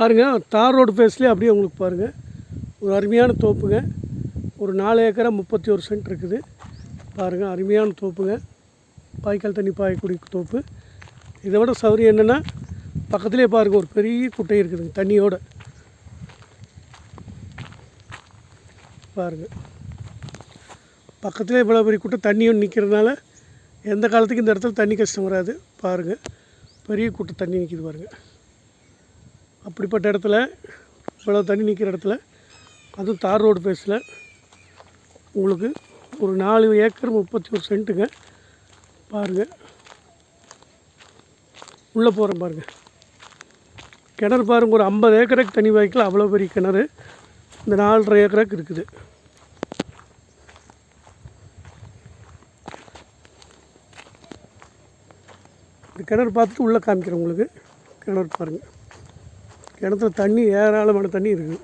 பாருங்கள் தார் ரோடு ஃபேஸ்லேயே அப்படியே உங்களுக்கு பாருங்கள் ஒரு அருமையான தோப்புங்க. ஒரு நாலு ஏக்கரா முப்பத்தி ஒரு சென்ட் இருக்குது. பாருங்கள் அருமையான தோப்புங்க. பாய்க்கால் தண்ணி பாயக்கூடிய தோப்பு. இதை விட சௌரியம் என்னென்னா பக்கத்துலேயே பாருங்கள் ஒரு பெரிய குட்டை இருக்குதுங்க தண்ணியோட. பாருங்கள் பக்கத்துலேயே இவ்வளோ பெரிய குட்டை தண்ணியும் நிற்கிறதுனால எந்த காலத்துக்கும் இந்த இடத்துல தண்ணி கஷ்டம் வராது. பாருங்கள் பெரிய குட்டை தண்ணி நிற்கிது பாருங்கள் அப்படிப்பட்ட இடத்துல இவ்வளோ தண்ணி நிற்கிற இடத்துல அதுவும் தார் ரோடு பேஸில் உங்களுக்கு ஒரு நாலு ஏக்கர் முப்பத்தி ஒரு சென்ட்டுங்க. பாருங்கள் உள்ளே போகிறேன் பாருங்கள் கிணறு பாருங்கள் ஒரு ஐம்பது ஏக்கருக்கு தண்ணி வாய்க்கில் அவ்வளோ பெரிய கிணறு. இந்த நாலரை ஏக்கருக்கு இருக்குது. இந்த கிணறு பார்த்துட்டு உள்ளே காமிக்கிறேன் உங்களுக்கு. கிணறு பாருங்கள் கிணத்துல தண்ணி ஏராளமான தண்ணி இருக்குது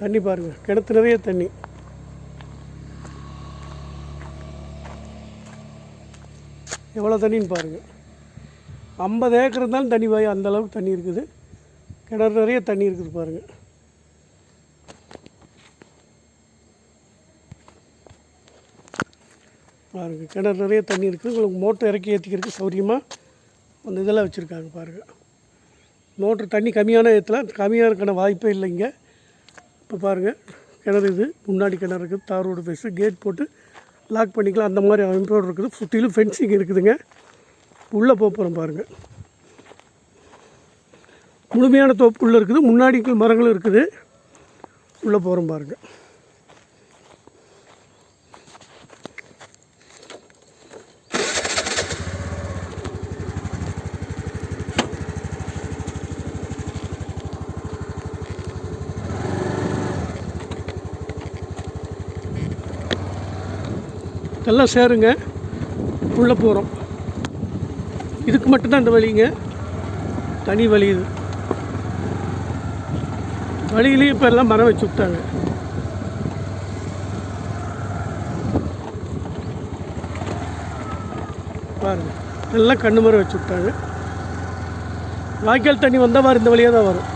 தண்ணி பாருங்கள் கிணத்து நிறைய தண்ணி. எவ்வளோ தண்ணின்னு பாருங்கள் ஐம்பது ஏக்கர் இருந்தாலும் தண்ணி வாய் அந்த அளவுக்கு தண்ணி இருக்குது. கிணறு நிறைய தண்ணி இருக்குது பாருங்கள் பாருங்கள் கிணறு நிறைய தண்ணி இருக்குது. உங்களுக்கு மோட்டர் இறக்கி ஏற்றிக்கிறதுக்கு சௌரியமாக அந்த இதெல்லாம் வச்சுருக்காங்க பாருங்கள் மோட்ரு தண்ணி கம்மியான ஏற்றலாம் கம்மியாக இருக்கான வாய்ப்பே இல்லைங்க இப்போ பாருங்கள் கிணறு இது முன்னாடி கிணறு இருக்குது. தார் ரோடு பேஸு கேட் போட்டு லாக் பண்ணிக்கலாம். அந்த மாதிரி அமைப்போடு இருக்குது. சுற்றிலும் ஃபென்சிங் இருக்குதுங்க. உள்ளே போக போகிறோம் பாருங்கள் முழுமையான தோப்பு உள்ளே இருக்குது. முன்னாடி மரங்களும் இருக்குது. உள்ளே போகிறோம் பாருங்கள் எல்லாம் சேருங்க. உள்ளே போகிறோம் இதுக்கு மட்டும்தான் இந்த வழிங்க. தனி வழி இது. வழியிலேயே இப்போ எல்லாம் மரம் வச்சு விட்டாங்க. பாருங்க. எல்லாம் கண்ணு மரம் வச்சு விட்டாங்க. வாய்க்கால் தண்ணி வந்தால் மாதிரி இந்த வழியாக தான் வரும்.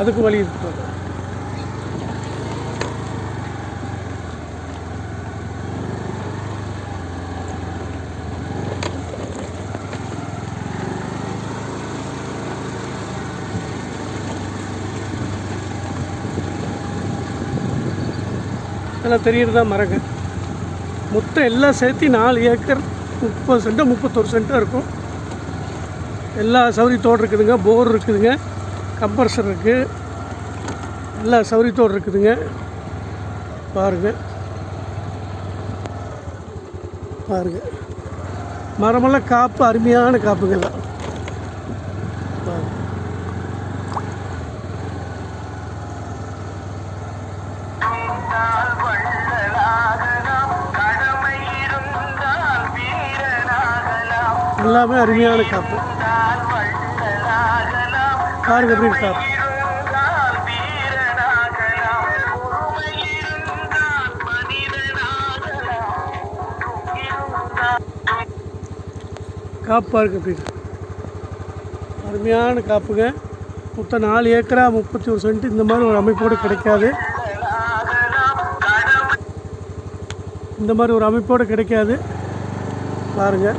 அதுக்கு வழி இருக்கு எல்லாம் தெரியறதா மரங்க மொத்தம் எல்லாம் சேர்த்து நாலு ஏக்கர் முப்பது சென்ட்டு முப்பத்தொரு சென்ட்டாக இருக்கும். எல்லா சௌரியத்தோடு இருக்குதுங்க போர் இருக்குதுங்க கம்ப்ரஸர் இருக்குது எல்லா சௌரியத்தோடு இருக்குதுங்க. பாருங்கள் பாருங்கள் மரமெல்லாம் காப்பு அருமையான காப்புங்க எல்லாமே அருமையான காப்பு. பாருங்க எப்படி இருக்கு காப்பு? இருந்தால் வீரனாகலாம் பாருங்க அருமையான காப்புங்க. மொத்தம் நாலு ஏக்கரா முப்பத்தி ஒரு சென்ட் இந்த மாதிரி ஒரு அமைப்போடு கிடைக்காது. இந்த மாதிரி ஒரு அமைப்போடு கிடைக்காது. பாருங்கள்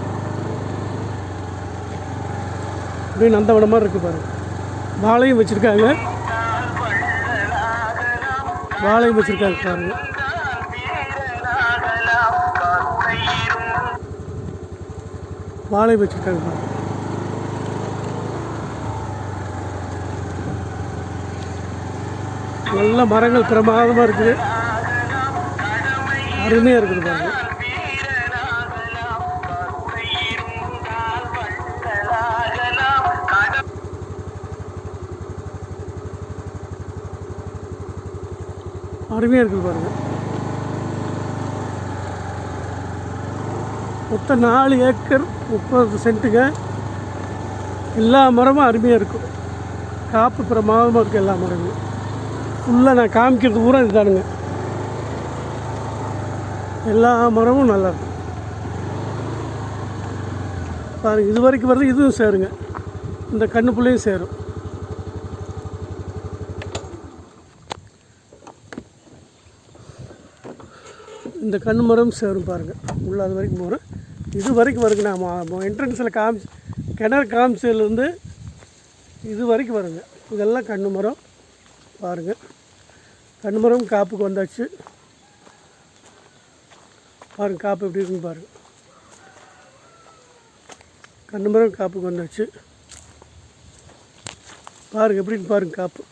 அப்படியே நந்தவனம் மாதிரி இருக்குது பாருங்க வாழையும் வச்சுருக்காங்க. வாழையும் வச்சுருக்காங்க பாருங்க. வாழை வாழையும் வச்சுருக்காங்க பாருங்க. நல்ல மரங்கள் பிரமாதமாக இருக்குது. அருமையாக இருக்குது பாருங்கள் அருமையாக இருக்குது பாருங்கள் மொத்தம் நாலு ஏக்கர் முப்பது சென்ட்டுங்க. எல்லா மரமும் அருமையாக இருக்கும். காப்பு பிரமாதமாக இருக்கும் எல்லா மரங்களும். ஃபுல்லாக நான் காமிக்கிறது பூரா இதுதானுங்க. எல்லா மரமும் நல்லா இருக்கும். பாருங்கள் இது வரைக்கும் வர்றது இதுவும் சேருங்க. இந்த கண்ணுக்குள்ளேயும் சேரும். இந்த கண் மரம் சேரும் பாருங்கள் உள்ள அது வரைக்கும் போகிறோம் இது வரைக்கும் வருங்க நான் என்ட்ரன்ஸில் காமிச்சு கிணறு காமிச்சதுலேருந்து இது வரைக்கும் வருங்க. இதெல்லாம் கண்ணு மரம். பாருங்கள் கண்ணு மரம் காப்புக்கு வந்தாச்சு. பாருங்கள் காப்பு எப்படி இருக்குன்னு பாருங்கள் கண்ணு மரம் காப்புக்கு வந்தாச்சு. பாருங்கள் எப்படின்னு பாருங்கள் காப்பு.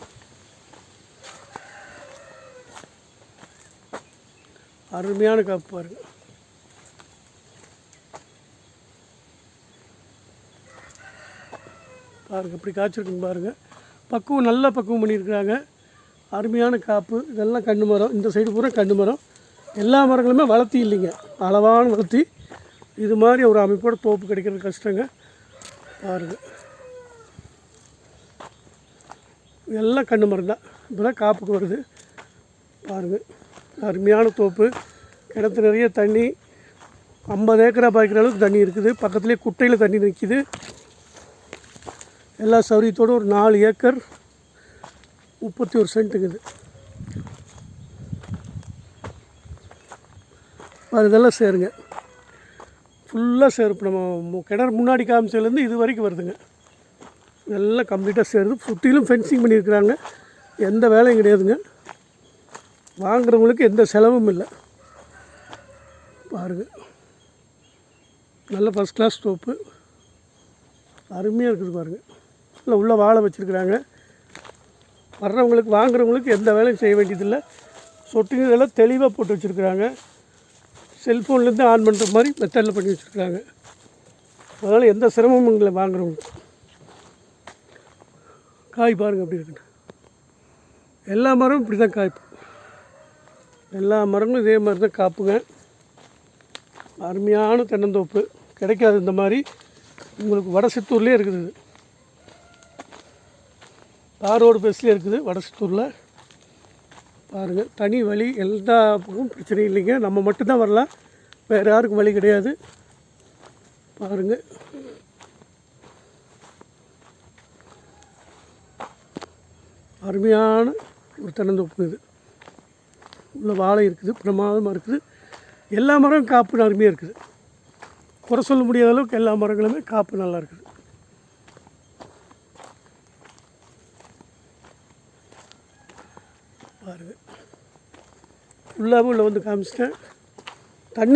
அருமையான காப்பு பாருங்க. பாருங்க இப்படி காய்ச்சிருக்குன்னு பாருங்க. பக்குவம் நல்ல பக்குவம் பண்ணியிருக்கிறாங்க. அருமையான காப்பு. இதெல்லாம் கண்ணு மரம். இந்த சைடு பூரா கண்ணு மரம். எல்லா மரங்களுமே வளர்த்தி இல்லைங்க. அளவான வளர்த்தி. இது மாதிரி ஒரு அமைப்போட தோப்பு கிடைக்கிறது கஷ்டங்க. பாருங்கள் எல்லாம் கண்ணு மரம் தான் இப்போ தான் காப்புக்கு வருது. பாருங்கள் அருமையான தோப்பு. கிணத்து நிறைய தண்ணி. ஐம்பது ஏக்கரா பாய்க்கிற அளவுக்கு தண்ணி இருக்குது. பக்கத்துலேயே குட்டையில் தண்ணி நிற்கிது எல்லா சௌரியத்தோடு ஒரு நாலு ஏக்கர் முப்பத்தி ஒரு சென்ட்டுங்குது அது இதெல்லாம் சேருங்க. ஃபுல்லாக சேரு இப்போ நம்ம கிணறு முன்னாடி காமிச்சதுலேருந்து இது வரைக்கும் வருதுங்க. எல்லாம் கம்ப்ளீட்டாக சேருது. சுற்றிலும் ஃபென்சிங் பண்ணியிருக்கிறாங்க. எந்த வேலையும் கிடையாதுங்க. வாங்குறவங்களுக்கு எந்த செலவும் இல்லை. பாருங்கள் நல்ல ஃபஸ்ட் கிளாஸ் தோப்பு அருமையாக இருக்குது பாருங்கள் இல்லை உள்ளே வாழை வச்சுருக்குறாங்க. வர்றவங்களுக்கு வாங்குறவங்களுக்கு எந்த வேலையும் செய்ய வேண்டியதில்லை. சொட்டுங்கெல்லாம் தெளிவாக போட்டு வச்சுருக்குறாங்க. செல்ஃபோன்லேருந்து ஆன் பண்ணுற மாதிரி மெத்தடில் பண்ணி வச்சுருக்குறாங்க. அதனால் எந்த சிரமமும் இல்லை வாங்குறவங்களுக்கு. காய் பாருங்கள் அப்படி இருக்குன்னு. எல்லா மரமும் இப்படி தான் காய்ப்பு எல்லா மரங்களும் இதே மாதிரி தான் காப்புங்க அருமையான தென்னந்தோப்பு. கிடைக்காது இந்த மாதிரி. உங்களுக்கு வடசித்தூர்லேயே இருக்குது இது. தார் ரோடு பேஸ்லேயே இருக்குது வடசித்தூரில் பாருங்கள் தனி வழி எல்லா பக்கமும் பிரச்சனையும் இல்லைங்க. நம்ம மட்டும்தான் வரலாம். வேறு யாருக்கும் வழி கிடையாது. பாருங்கள் அருமையான ஒரு தென்னந்தோப்பு இது. உள்ள வாழை இருக்குது பிரமாதமாக இருக்குது. எல்லா மரம் காப்பு அருமையாக இருக்குது. குறை சொல்ல முடியாத அளவுக்கு எல்லா மரங்களுமே காப்பு நல்லா இருக்குது. பாருங்கள் ஃபுல்லாகவே உள்ள வந்து காமிச்சிட்டேன். தண்ணி